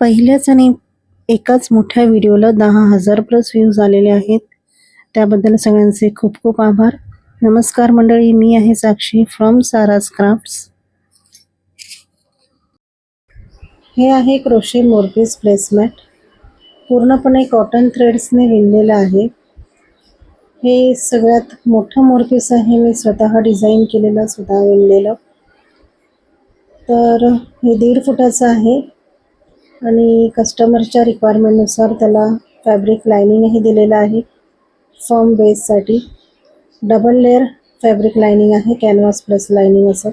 पहिल्याच आणि एकाच मोठ्या व्हिडिओला दहा हजार प्लस व्ह्यूज आलेले आहेत. त्याबद्दल सगळ्यांचे खूप खूप आभार. नमस्कार मंडळी मी आहे साक्षी फ्रॉम साराज क्राफ्ट्स हे आहे क्रोशे मोरपीस प्लेसमॅट पूर्णपणे कॉटन थ्रेड्सने विणलेलं आहे. हे सगळ्यात मोठं मोरपीस आहे. मी स्वतः डिझाईन केलेलं स्वतः विणलेलं. तर हे दीड फुटाचं आहे. आणि कस्टमरच्या रिक्वायरमेंटनुसार त्याला फॅब्रिक लायनिंगही दिलेलं आहे. फॉर्म बेससाठी डबल लेअर फॅब्रिक लायनिंग आहे कॅनव्हास प्लस लायनिंग असं.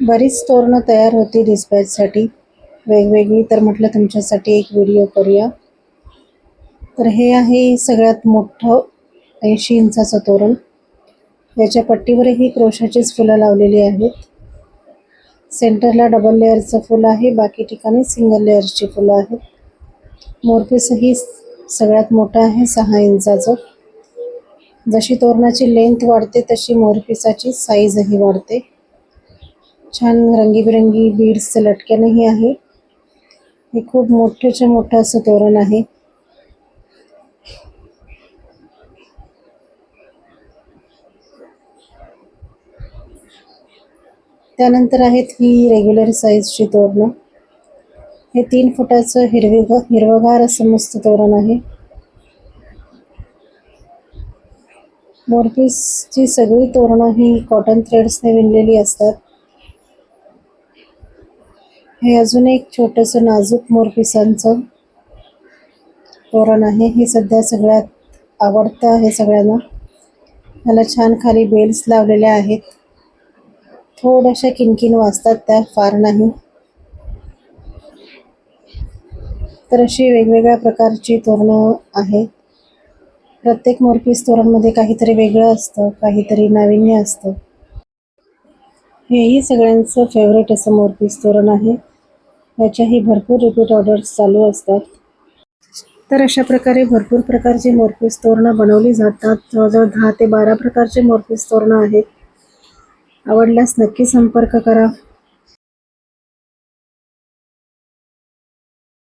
बरीच तोरणं तयार होती डिस्पॅचसाठी वेगवेगळी तर म्हटलं तुमच्यासाठी एक व्हिडिओ करूया. तर हे आहे सगळ्यात मोठं ऐंशी इंचाचं तोरण. याच्या पट्टीवरही क्रोशाचीच फुलं लावलेली आहेत. सेंटरला डबल लेअरचं फुलं आहे बाकी ठिकाणी सिंगल लेअरची फुलं आहेत मोरपीसही सगळ्यात मोठं आहे सहा इंचाचं. जशी तोरणाची लेंथ वाढते तशी मोरपिसाची साईजही वाढते. छान रंगीबिरंगी बीड्सचं लटक्यानंही आहे. हे खूप मोठ्याच्या मोठं असं तोरण आहे. त्यानंतर आहेत ही रेग्युलर साईजची तोरणं. हे तीन फुटाचं हिरवे हिरवगार असं मस्त तोरण आहे. मोरपीसची सगळी तोरणं ही कॉटन थ्रेड्सने विणलेली असतात. हे अजून एक छोटंसं नाजूक मोरपिसांचं तोरण आहे. हे सध्या सगळ्यात आवडतं आहे सगळ्यांना. ह्याला छान खाली बेल्स लावलेल्या आहेत. थोड्याशा किनकिन वाजतात त्या फार नाही. तर अशी वेगवेगळ्या प्रकारची तोरणं आहेत. प्रत्येक मोरपीस तोरणमध्ये काहीतरी वेगळं असतं काहीतरी नाविन्य असतं. हेही सगळ्यांचं फेवरेट असं मोरपीस तोरण आहे. याच्याही भरपूर रिपीट ऑर्डर्स चालू असतात. तर अशा प्रकारे भरपूर प्रकारची मोरपीस तोरणं बनवली जातात. जवळजवळ दहा ते बारा प्रकारचे मोरपीस तोरणं आहेत. आवडल्यास नक्की संपर्क करा.